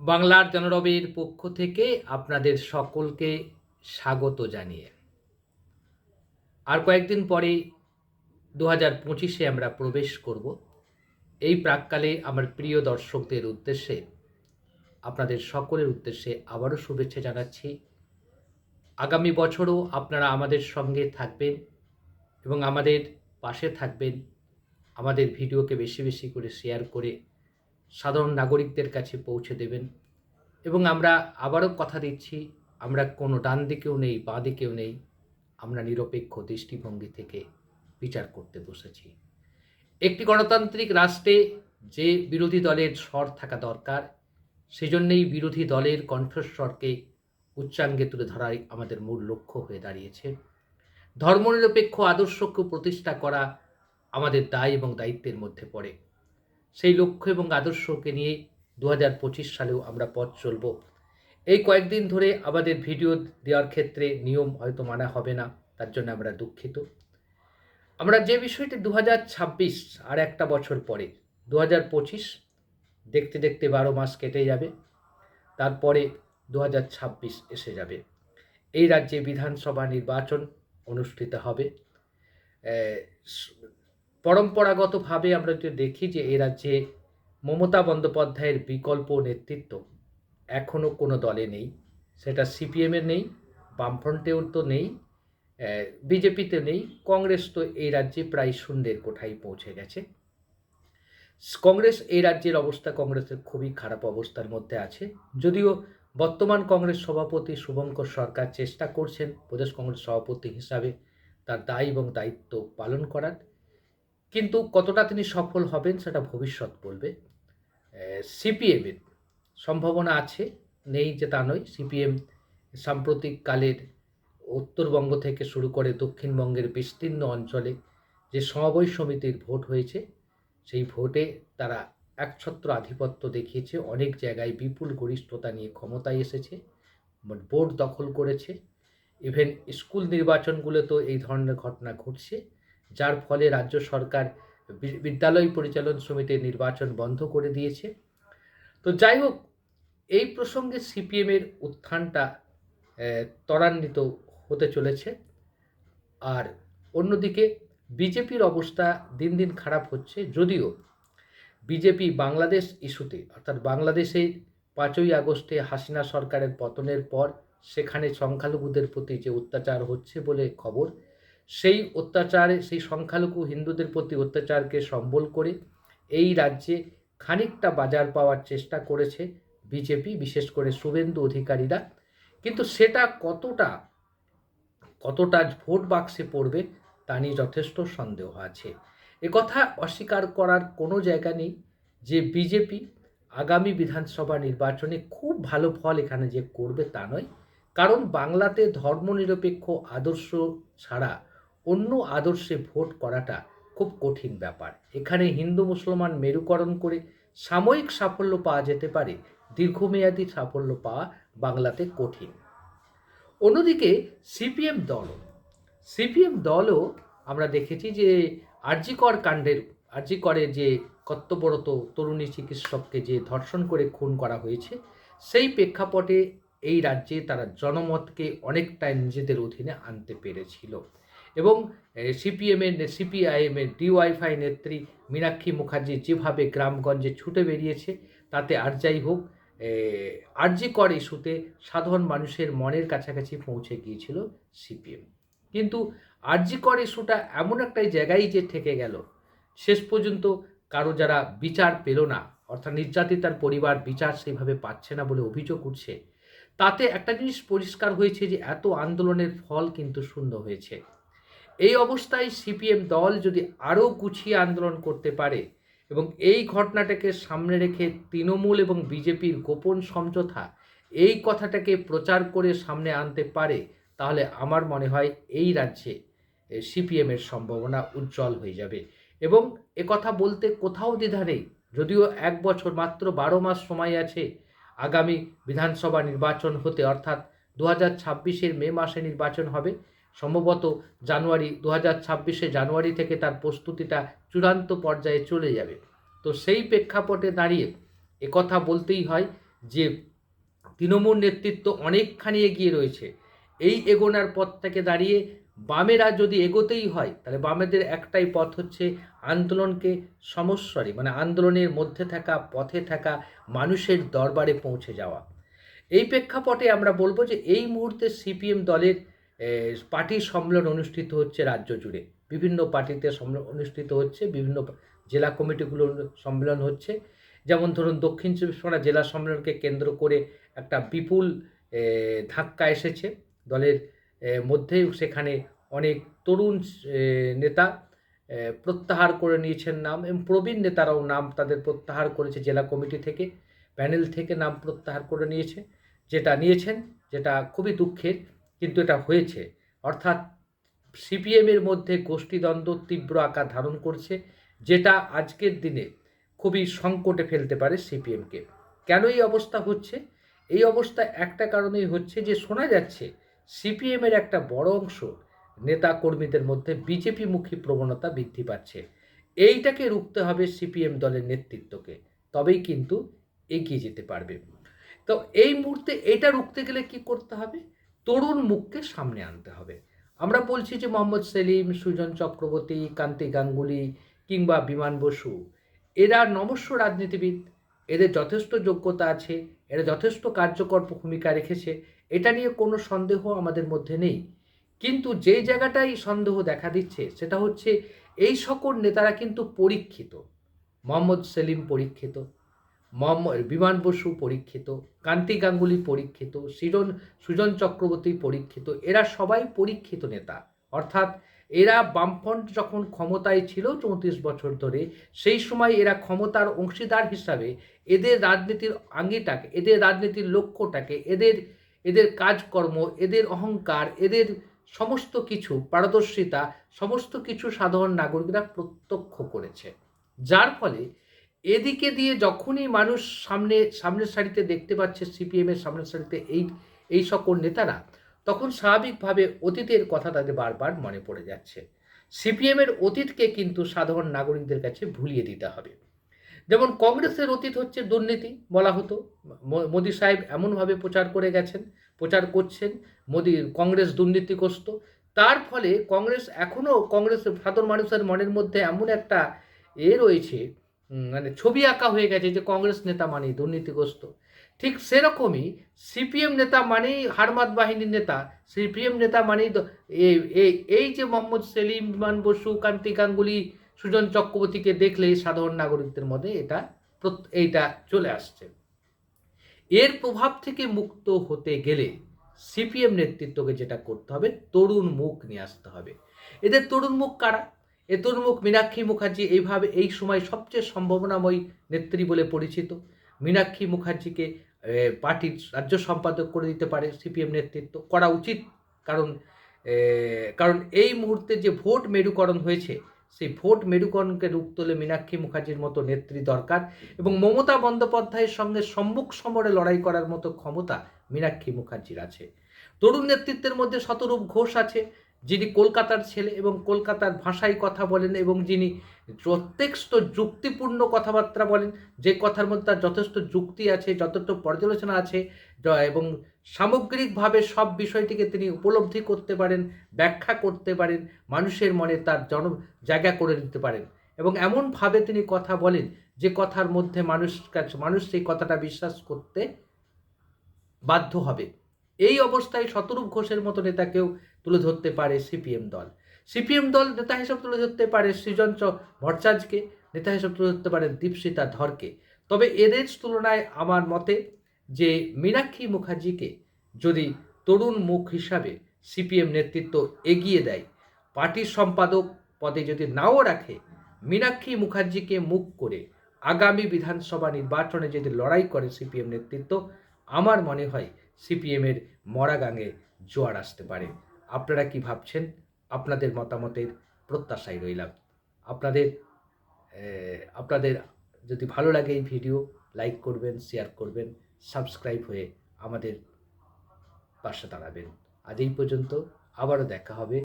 বাংলার জনরবের পক্ষ থেকে আপনাদের সকলকে স্বাগত জানিয়ে। আর কয়েকদিন পরে দু হাজার পঁচিশে আমরা প্রবেশ করব। এই প্রাককালে আমার প্রিয় দর্শকদের উদ্দেশ্যে আপনাদের সকলের উদ্দেশ্যে আবারও শুভেচ্ছা জানাচ্ছি। আগামী বছরও আপনারা আমাদের সঙ্গে থাকবেন এবং আমাদের পাশে থাকবেন। আমাদের ভিডিওকে বেশি বেশি করে শেয়ার করে সাধারণ নাগরিকদের কাছে পৌঁছে দেবেন। এবং আমরা আবারও কথা দিচ্ছি, আমরা কোনো ডান দিকেও নেই, বাঁ দিকেও নেই, আমরা নিরপেক্ষ দৃষ্টিভঙ্গি থেকে বিচার করতে বসেছি। একটি গণতান্ত্রিক রাষ্ট্রে যে বিরোধী দলের স্বর থাকা দরকার, সেজন্যই বিরোধী দলের কণ্ঠস্বরকে উচ্চাঙ্গে তুলে ধরাই আমাদের মূল লক্ষ্য হয়ে দাঁড়িয়েছে। ধর্মনিরপেক্ষ আদর্শকে প্রতিষ্ঠা করা আমাদের দায় এবং দায়িত্বের মধ্যে পড়ে। সেই লক্ষ্য এবং আদর্শকে নিয়ে দু পঁচিশ সালেও আমরা পথ চলব। এই কয়েকদিন ধরে আমাদের ভিডিও দেওয়ার ক্ষেত্রে নিয়ম হয়তো মানা হবে না, তার জন্য আমরা দুঃখিত। আমরা যে বিষয়টি দু হাজার ছাব্বিশ আর একটা বছর পরে দু হাজার পঁচিশ দেখতে দেখতে বারো মাস কেটে যাবে, তারপরে দু হাজার ছাব্বিশ এসে যাবে। এই রাজ্যে বিধানসভা নির্বাচন অনুষ্ঠিত হবে। পরম্পরাগতভাবে আমরা যদি দেখি যে এ রাজ্যে মমতা বন্দ্যোপাধ্যায়ের বিকল্প নেতৃত্ব এখনও কোনো দলে নেই। সেটা সিপিএমের নেই, বামফ্রন্টেও তো নেই বিজেপিতে নেই, কংগ্রেস তো এই রাজ্যে প্রায় শূন্যের কোঠায় পৌঁছে গেছে। কংগ্রেস এই রাজ্যের অবস্থা কংগ্রেসের খুবই খারাপ অবস্থার মধ্যে আছে। যদিও বর্তমান কংগ্রেস সভাপতি শুভঙ্কর সরকার চেষ্টা করছেন, প্রদেশ কংগ্রেস সভাপতি হিসাবে তার দায় এবং দায়িত্ব পালন করার। কিন্তু কতটা তিনি সফল হবেন সেটা ভবিষ্যৎ বলবে। সিপিএমের সম্ভাবনা আছে, নেই যে তা নয়। সিপিএম সাম্প্রতিক কালের উত্তরবঙ্গ থেকে শুরু করে দক্ষিণবঙ্গের বিস্তীর্ণ অঞ্চলে যে সমবায় সমিতির ভোট হয়েছে, সেই ভোটে তারা একছত্র আধিপত্য দেখিয়েছে। অনেক জায়গায় বিপুল গরিষ্ঠতা নিয়ে ক্ষমতায় এসেছে, বোর্ড দখল করেছে। ইভেন স্কুল নির্বাচনগুলোতেও এই ধরনের ঘটনা ঘটছে। যার ফলে রাজ্য সরকার বিদ্যালয় পরিচালন সমিতির নির্বাচন বন্ধ করে দিয়েছে। তো যাই হোক, এই প্রসঙ্গে সিপিএমের উত্থানটা ত্বরান্বিত হতে চলেছে। আর অন্যদিকে বিজেপির অবস্থা দিন দিন খারাপ হচ্ছে, যদিও বিজেপি বাংলাদেশ ইস্যুতে, অর্থাৎ বাংলাদেশে পাঁচই আগস্টে হাসিনা সরকারের পতনের পর সেখানে সংখ্যালঘুদের প্রতি যে অত্যাচার হচ্ছে বলে খবর সেই অত্যাচারে, সেই সংখ্যালঘু হিন্দুদের প্রতি অত্যাচারকে সম্বল করে এই রাজ্যে খানিকটা বাজার পাওয়ার চেষ্টা করেছে বিজেপি, বিশেষ করে শুভেন্দু অধিকারীরা। কিন্তু সেটা কতটা কতটা ভোট বাক্সে পড়বে তা নিয়ে যথেষ্ট সন্দেহ আছে। একথা অস্বীকার করার কোনো জায়গা নেই যে বিজেপি আগামী বিধানসভা নির্বাচনে খুব ভালো ফল এখানে যে করবে তা নয়। কারণ বাংলাতে ধর্মনিরপেক্ষ আদর্শ ছাড়া অন্য আদর্শে ভোট করাটা খুব কঠিন ব্যাপার। এখানে হিন্দু মুসলমান মেরুকরণ করে সাময়িক সাফল্য পাওয়া যেতে পারে, দীর্ঘমেয়াদী সাফল্য পাওয়া বাংলাতে কঠিন। অন্যদিকে সিপিএম দলও সিপিএম দলও আমরা দেখেছি যে আরজিকর কাণ্ডের, আরজিকরে যে কর্তব্যরত তরুণী চিকিৎসককে যে ধর্ষণ করে খুন করা হয়েছে, সেই প্রেক্ষাপটে এই রাজ্যে তারা জনমতকে অনেকটাই নিজেদের অধীনে আনতে পেরেছিল। এবং সিপিএমের সিপিআইএমের ডিওয়াইফাই নেত্রী মীনাক্ষী মুখার্জি যেভাবে গ্রামগঞ্জে ছুটে বেরিয়েছে, তাতে আর যাই হোক আরজি কর ইস্যুতে সাধারণ মানুষের মনের কাছাকাছি পৌঁছে গিয়েছিল সিপিএম কিন্তু আরজি কর ইস্যুটা এমন একটা জায়গায় যে থেকে গেল। শেষ পর্যন্ত কারও যারা বিচার পেল না, অর্থাৎ নির্যাতিতার পরিবার বিচার সেইভাবে পাচ্ছে না বলে অভিযোগ উঠছে, তাতে একটা জিনিস পরিষ্কার হয়েছে যে এত আন্দোলনের ফল কিন্তু শূন্য হয়েছে। এই অবস্থায় সিপিএম দল যদি আরও গুছিয়ে আন্দোলন করতে পারে এবং এই ঘটনাটাকে সামনে রেখে তৃণমূল এবং বিজেপির গোপন সমঝোতা এই কথাটাকে প্রচার করে সামনে আনতে পারে, তাহলে আমার মনে হয় এই রাজ্যে সিপিএমের সম্ভাবনা উজ্জ্বল হয়ে যাবে। এবং একথা বলতে কোথাও দ্বিধা নেই, যদিও এক বছর মাত্র বারো মাস সময় আছে, আগামী বিধানসভা নির্বাচন হতে, অর্থাৎ দু হাজার ছাব্বিশের মে মাসে নির্বাচন হবে সম্ভবত জানুয়ারি দু হাজার ছাব্বিশে জানুয়ারি থেকে তার প্রস্তুতিটা চূড়ান্ত পর্যায়ে চলে যাবে। তো সেই প্রেক্ষাপটে দাঁড়িয়ে একথা বলতেই হয় যে তৃণমূল নেতৃত্ব অনেকখানি এগিয়ে রয়েছে। এই এগোনার পথ থেকে দাঁড়িয়ে বামেরা যদি এগোতেই হয়, তাহলে বামেদের একটাই পথ হচ্ছে আন্দোলনকে সমস্বরে মানে আন্দোলনের মধ্যে থাকা, পথে থাকা মানুষের দরবারে পৌঁছে যাওয়া। এই প্রেক্ষাপটে আমরা বলব যে এই মুহূর্তে সিপিএম দলের পার্টি সম্মেলন অনুষ্ঠিত হচ্ছে রাজ্য জুড়ে। বিভিন্ন পার্টিতে সম্মেলন অনুষ্ঠিত হচ্ছে বিভিন্ন জেলা কমিটিগুলো সম্মেলন হচ্ছে। যেমন ধরুন দক্ষিণ চব্বিশ পরগনা জেলা সম্মেলনকে কেন্দ্র করে একটা বিপুল ধাক্কা এসেছে। দলের এ, মধ্যেই সেখানে অনেক তরুণ নেতা প্রত্যাহার করে নিয়েছেন নাম এবং প্রবীণ নেতারাও নাম তাদের প্রত্যাহার করেছে জেলা কমিটি থেকে প্যানেল থেকে নাম প্রত্যাহার করে নিয়েছে যেটা নিয়েছেন যেটা খুবই দুঃখের। কিন্তু এটা হয়েছে। অর্থাৎ সিপিএমের মধ্যে গোষ্ঠীদ্বন্দ্ব তীব্র আকার ধারণ করছে, যেটা আজকের দিনে খুবই সংকটে ফেলতে পারে সিপিএমকে কেন এই অবস্থা হচ্ছে? এই অবস্থা একটা কারণেই হচ্ছে যে, শোনা যাচ্ছে সিপিএমের একটা বড় অংশ নেতা কর্মীদের মধ্যে বিজেপিমুখী প্রবণতা বৃদ্ধি পাচ্ছে। এইটাকে রুখতে হবে সিপিএম দলের নেতৃত্বকে। তবেই কিন্তু এগিয়ে যেতে পারবে। তো এই মুহূর্তে এটা রুখতে গেলে কি করতে হবে? তরুণ মুখকে সামনে আনতে হবে। আমরা বলছি যে মোহাম্মদ সেলিম, সুজন চক্রবর্তী, কান্তি গাঙ্গুলি কিংবা বিমান বসু, এরা নমস্য রাজনীতিবিদ, এদের যথেষ্ট যোগ্যতা আছে, এরা যথেষ্ট কার্যকর ভূমিকা রেখেছে, এটা নিয়ে কোনো সন্দেহ আমাদের মধ্যে নেই। কিন্তু যে জায়গাটাই সন্দেহ দেখা দিচ্ছে, সেটা হচ্ছে এই সকল নেতারা কিন্তু পরীক্ষিত। মোহাম্মদ সেলিম পরীক্ষিত। মোহাম্মদ বিমান বসু পরীক্ষিত কান্তি গাঙ্গুলি পরীক্ষিত, সৃজন, সুজন চক্রবর্তী পরীক্ষিত, এরা সবাই পরীক্ষিত নেতা। অর্থাৎ এরা বামফ্রন্ট যখন ক্ষমতায় ছিল চৌত্রিশ বছর ধরে, সেই সময় এরা ক্ষমতার অংশীদার হিসাবে এদের রাজনীতির আঙ্গিটাকে, এদের রাজনীতির লক্ষ্যটাকে, এদের এদের কাজকর্ম, এদের অহংকার, এদের সমস্ত কিছু, পারদর্শিতা, সমস্ত কিছু সাধারণ নাগরিকরা প্রত্যক্ষ করেছে। যার ফলে এদিকে দিয়ে যখনই মানুষ সামনে, সামনের সারিতে দেখতে পাচ্ছে সিপিএমের সামনের সারিতে এই এই সকল নেতারা, তখন স্বাভাবিকভাবে অতীতের কথা তাদের বারবার মনে পড়ে যাচ্ছে। সিপিএমের অতীতকে কিন্তু সাধারণ নাগরিকদের কাছে ভুলিয়ে দিতে হবে। যেমন কংগ্রেসের অতীত হচ্ছে দুর্নীতি বলা হতো। মোদী সাহেব এমনভাবে প্রচার করে গেছেন, প্রচার করছেন, মোদী, কংগ্রেস দুর্নীতিগ্রস্ত। তার ফলে কংগ্রেস এখনও কংগ্রেসের সাধারণ মানুষের মনের মধ্যে এমন একটা এ রয়েছে মানে ছবি আঁকা হয়ে গেছে যে কংগ্রেস নেতা মানেই দুর্নীতিগ্রস্ত। ঠিক সেরকমই সিপিএম নেতা মানেই হারমাত বাহিনীর নেতা, সিপিএম নেতা মানেই এই- যে মোহাম্মদ সেলিম বিমান বসু, কান্তি গাঙ্গুলি, সুজন চক্রবর্তীকে দেখলেই সাধারণ নাগরিকদের মধ্যে এটা এইটা চলে আসছে। এর প্রভাব থেকে মুক্ত হতে গেলে সিপিএম নেতৃত্বকে যেটা করতে হবে, তরুণ মুখ নিয়ে আসতে হবে। এদের তরুণ মুখ কারা? এ তরুণ মুখ মীনাক্ষী মুখার্জি এইভাবে এই সময় সবচেয়ে সম্ভাবনাময়ী নেত্রী বলে পরিচিত। মীনাক্ষী মুখার্জিকে পার্টির রাজ্য সম্পাদক করে দিতে পারে সিপিএম নেতৃত্ব। করা উচিত, কারণ কারণ এই মুহূর্তে যে ভোট মেরুকরণ হয়েছে, সেই ভোট মেরুকরণকে রূপ তোলে মীনাক্ষী মুখার্জির মতো নেত্রী দরকার এবং মমতা বন্দ্যোপাধ্যায়ের সঙ্গে সম্মুখ সমরে লড়াই করার মতো ক্ষমতা মীনাক্ষী মুখার্জির আছে। তরুণ নেতৃত্বের মধ্যে শতরূপ ঘোষ আছে যিনি কলকাতার ছেলে এবং কলকাতার ভাষায় কথা বলেন এবং যিনি যথেষ্ট যুক্তিপূর্ণ কথাবার্তা বলেন, যে কথার মধ্যে তার যথেষ্ট যুক্তি আছে, যথেষ্ট পর্যালোচনা আছে এবং সামগ্রিকভাবে সব বিষয়টিকে তিনি উপলব্ধি করতে পারেন, ব্যাখ্যা করতে পারেন, মানুষের মনে তার জন, জায়গা করে নিতে পারেন। এবং এমনভাবে তিনি কথা বলেন, যে কথার মধ্যে মানুষ কাছে মানুষ সেই কথাটা বিশ্বাস করতে বাধ্য হবে। এই অবস্থায় শতরূপ ঘোষের মতো নেতাকেও তুলে ধরতে পারে সিপিএম দল। সিপিএম দল নেতা হিসেবে তুলে ধরতে পারে সৃজন ভট্টাচার্যকে, নেতা হিসেবে তুলে ধরতে পারে দীপশিতা ধরকে। তবে এদের তুলনায় আমার মতে যে মীনাক্ষী মুখার্জিকে যদি তরুণ মুখ হিসাবে সিপিএম নেতৃত্ব এগিয়ে দেয়, পার্টির সম্পাদক পদে যদি নাও রাখে, মীনাক্ষী মুখার্জিকে মুখ করে আগামী বিধানসভা নির্বাচনে যদি লড়াই করে সিপিএম নেতৃত্ব, আমার মনে হয় সিপিএমের মরাগাঙে জোয়ার আসতে পারে। আপনারা কি ভাবছেন? আপনাদের মতামতের প্রত্যাশায় রইলাম। আপনাদের আপনাদের যদি ভালো লাগে এই ভিডিও, লাইক করবেন, শেয়ার করবেন, সাবস্ক্রাইব হয়ে আমাদের পাশে দাঁড়াবেন। আজ এই পর্যন্ত আবারও দেখা হবে।